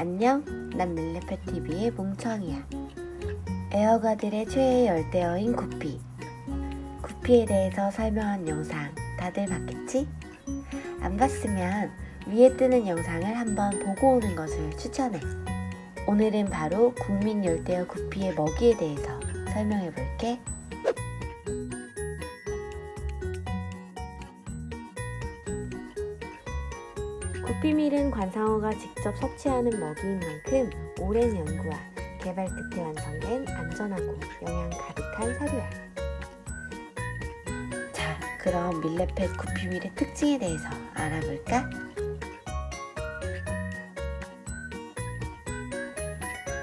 안녕, 난 밀레페TV의 몽청이야. 에어가들의 최애 열대어인 구피. 구피에 대해서 설명한 영상 다들 봤겠지? 안 봤으면 위에 뜨는 영상을 한번 보고 오는 것을 추천해. 오늘은 바로 국민 열대어 구피의 먹이에 대해서 설명해 볼게. 구피밀은 관상어가 직접 섭취하는 먹이인 만큼 오랜 연구와 개발 끝에 완성된 안전하고 영양 가득한 사료야. 자, 그럼 밀레펫 구피밀의 특징에 대해서 알아볼까?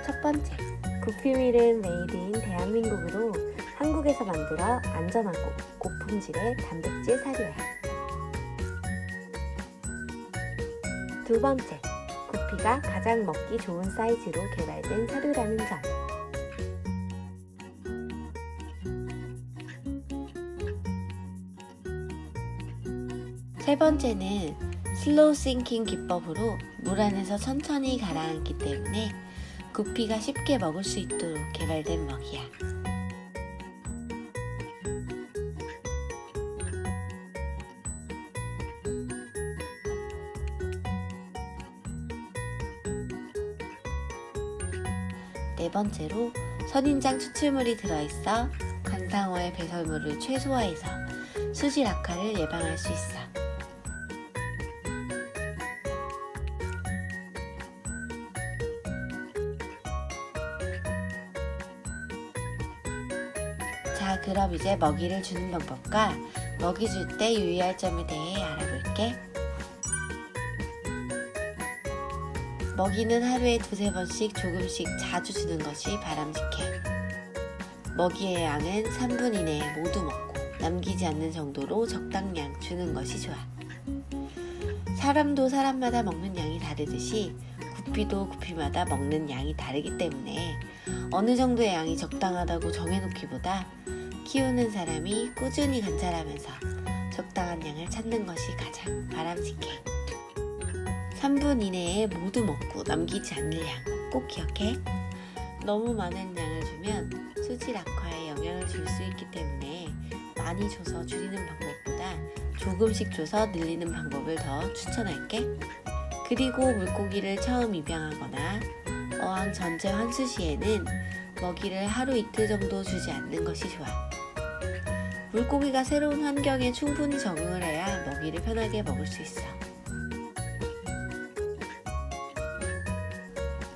첫 번째, 구피밀은 메이드인 대한민국으로 한국에서 만들어 안전하고 고품질의 단백질 사료야. 두 번째, 구피가 가장 먹기 좋은 사이즈로 개발된 사료라는 점. 세 번째는 슬로우 싱킹 기법으로 물 안에서 천천히 가라앉기 때문에 구피가 쉽게 먹을 수 있도록 개발된 먹이야. 네 번째로 선인장 추출물이 들어있어 관상어의 배설물을 최소화해서 수질 악화를 예방할 수 있어. 자, 그럼 이제 먹이를 주는 방법과 먹이 줄 때 유의할 점에 대해 알아볼게. 먹이는 하루에 두세 번씩 조금씩 자주 주는 것이 바람직해. 먹이의 양은 3분 이내에 모두 먹고 남기지 않는 정도로 적당량 주는 것이 좋아. 사람도 사람마다 먹는 양이 다르듯이 구피도 구피마다 먹는 양이 다르기 때문에 어느 정도의 양이 적당하다고 정해놓기보다 키우는 사람이 꾸준히 관찰하면서 적당한 양을 찾는 것이 가장 바람직해. 3분 이내에 모두 먹고 남기지 않을 양 꼭 기억해. 너무 많은 양을 주면 수질 악화에 영향을 줄 수 있기 때문에 많이 줘서 줄이는 방법보다 조금씩 줘서 늘리는 방법을 더 추천할게. 그리고 물고기를 처음 입양하거나 어항 전체 환수 시에는 먹이를 하루 이틀 정도 주지 않는 것이 좋아. 물고기가 새로운 환경에 충분히 적응을 해야 먹이를 편하게 먹을 수 있어.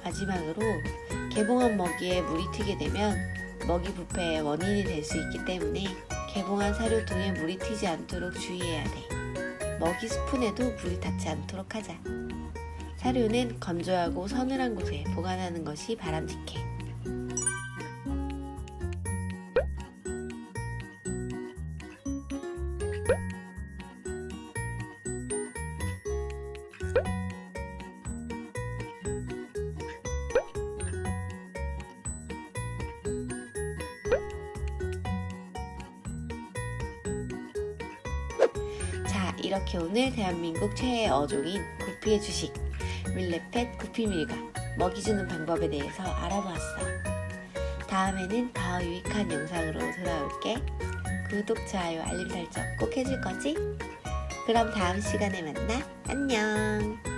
마지막으로 개봉한 먹이에 물이 튀게 되면 먹이 부패의 원인이 될 수 있기 때문에 개봉한 사료통에 물이 튀지 않도록 주의해야 돼. 먹이 스푼에도 물이 닿지 않도록 하자. 사료는 건조하고 서늘한 곳에 보관하는 것이 바람직해. 이렇게 오늘 대한민국 최애 어종인 구피의 주식 밀레펫 구피밀과 먹이 주는 방법에 대해서 알아보았어. 다음에는 더 유익한 영상으로 돌아올게. 구독, 좋아요, 알림 설정 꼭 해줄 거지? 그럼 다음 시간에 만나. 안녕.